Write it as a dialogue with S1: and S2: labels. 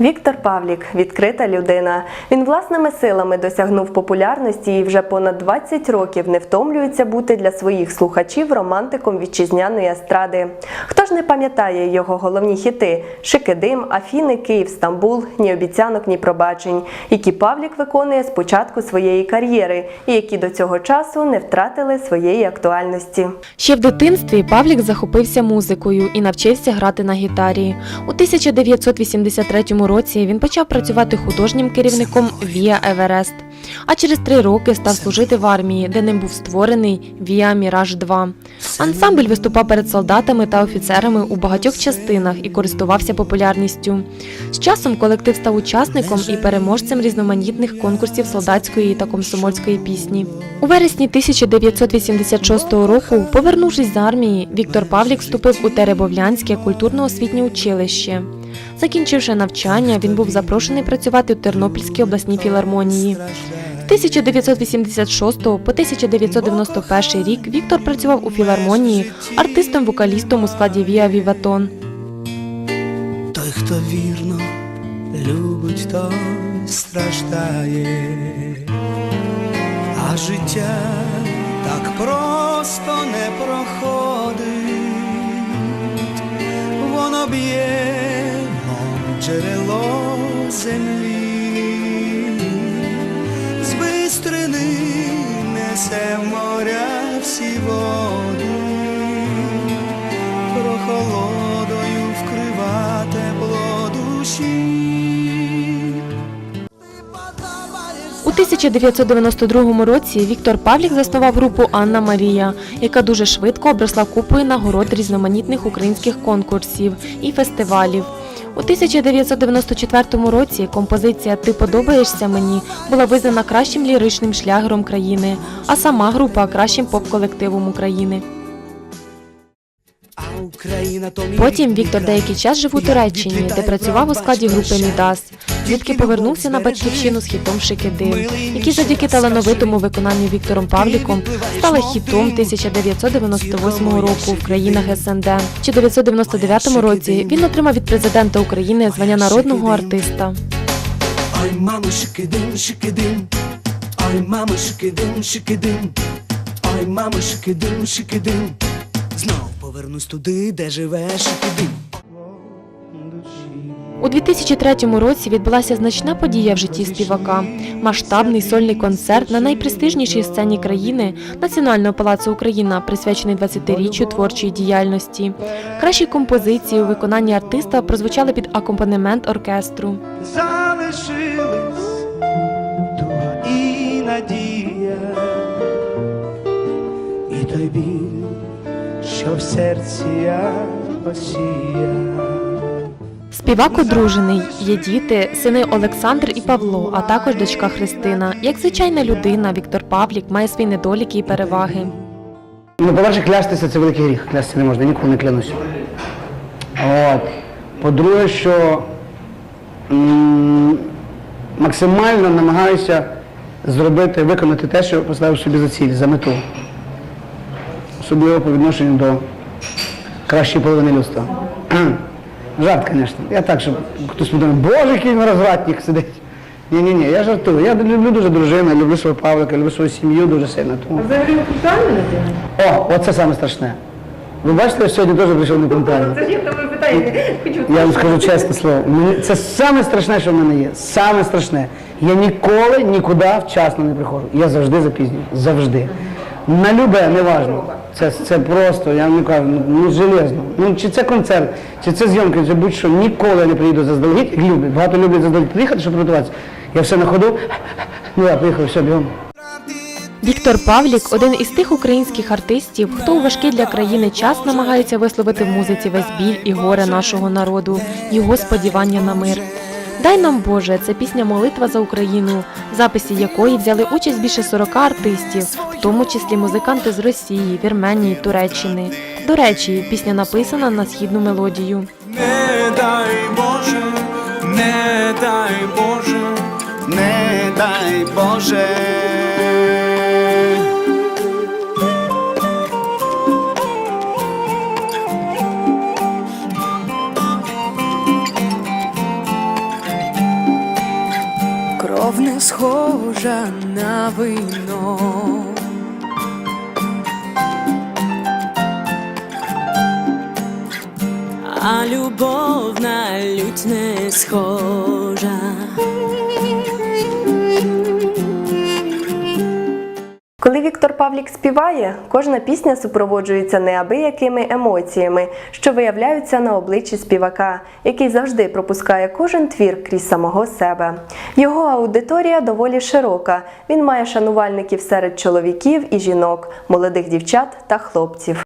S1: Віктор Павлік відкрита людина. Він власними силами досягнув популярності і вже понад 20 років не втомлюється бути для своїх слухачів романтиком вітчизняної естради. Хто ж не пам'ятає його головні хіти Шикидим, Афіни, Київ, Стамбул, ні обіцянок, ні пробачень, які Павлік виконує з початку своєї кар'єри і які до цього часу не втратили своєї актуальності.
S2: Ще в дитинстві Павлік захопився музикою і навчився грати на гітарі. У 1983 році він почав працювати художнім керівником Віа Еверест. А через три роки став служити в армії, де ним був створений Віа Міраж 2 Ансамбль виступав перед солдатами та офіцерами у багатьох частинах і користувався популярністю. З часом колектив став учасником і переможцем різноманітних конкурсів солдатської та комсомольської пісні. У вересні 1986 року, повернувшись з армії, Віктор Павлік вступив у Теребовлянське культурно-освітнє училище. Закінчивши навчання, він був запрошений працювати у Тернопільській обласній філармонії. З 1986 по 1991 рік Віктор працював у філармонії артистом-вокалістом у складі Віа Віватон.
S3: Той, хто вірно любить, той страждає, а життя так просто не проходить, воно б'є, джерело землі, з бистрини несе моря всі води прохолодою вкрива тепло душі.
S2: У 1992 році Віктор Павлік заснував групу Анна Марія, яка дуже швидко обросла купою нагород різноманітних українських конкурсів і фестивалів. У 1994 році композиція Ти подобаєшся мені була визнана кращим ліричним шлягером країни, а сама група кращим поп-колективом України. Потім Віктор деякий час жив у Туреччині, де працював у складі групи. Мідас. Звідки повернувся на батьківщину з хітом Шикидим, який завдяки талановитому виконанню Віктором Павліком стали хітом 1998 року в країнах СНД. В 1999 році він отримав від президента України звання народного артиста.
S3: Ой, мамо, шикидим, шикидим. Ой, мамо, шикидим, шикидим. Ой, мамо, шикидим, шикидим. Знов повернусь туди, де живе шикидим.
S2: У 2003 році відбулася значна подія в житті співака масштабний сольний концерт на найпрестижнішій сцені країни Національного палацу Україна, присвячений 20-річчю творчої діяльності. Кращі композиції у виконанні артиста прозвучали під акомпанемент оркестру.
S3: залишились туга і надія, і той біль, що в серці я посіяв.
S2: Співак одружений, є діти, сини Олександр і Павло, а також дочка Христина. Як звичайна людина, Віктор Павлік має свої недоліки і переваги.
S4: Ну, по-перше, клястися це великий гріх. Клястися не можна, ніколи не клянусь. От. По-друге, що м, максимально намагаюся зробити, виконати те, що поставив собі за ціль, за мету. Особливо по відношенню до кращої половини людства. Жарт, звісно. Я так, щоб хтось подумав, боже, який він розвратник сидить. Ні, ні, ні, я жартую. Я люблю дуже дружину, люблю свого Павлика, люблю свою сім'ю дуже сильно. Тому...
S1: Взагалі правильно
S4: О, оце саме страшне. Ви бачите, я сьогодні теж прийшов не пам'ятаю.
S1: Це ж ви питаєте, хочу
S4: Я вам скажу чесне слово. Це саме страшне, що в мене є. Саме страшне. Я ніколи нікуди вчасно не приходжу. Я завжди запізнюю. Завжди. На любе, неважно. Це, це просто, я не кажу, ну, ну железно. Ну, чи це концерт, чи це зйомки, чи будь-що, ніколи не приїду заздалегідь, як люблять. Багато люблять заздалегідь приїхати, щоб приготуватися. Я все на ходу, ну я приїхав, все, бігом.
S2: Віктор Павлік один із тих українських артистів, хто у важкий для країни час намагається висловити в музиці весь біль і горе нашого народу, його сподівання на мир. Дай нам Боже, це пісня Молитва за Україну, в записі якої взяли участь більше 40 артистів, в тому числі музиканти з Росії, Вірменії, Туреччини. До речі, пісня написана на східну мелодію.
S3: Не дай
S5: схожа на вино. А любов на лють не схожа.
S1: Віктор Павлік співає, кожна пісня супроводжується неабиякими емоціями, що виявляються на обличчі співака, який завжди пропускає кожен твір крізь самого себе. Його аудиторія доволі широка. Він має шанувальників серед чоловіків і жінок, молодих дівчат та хлопців.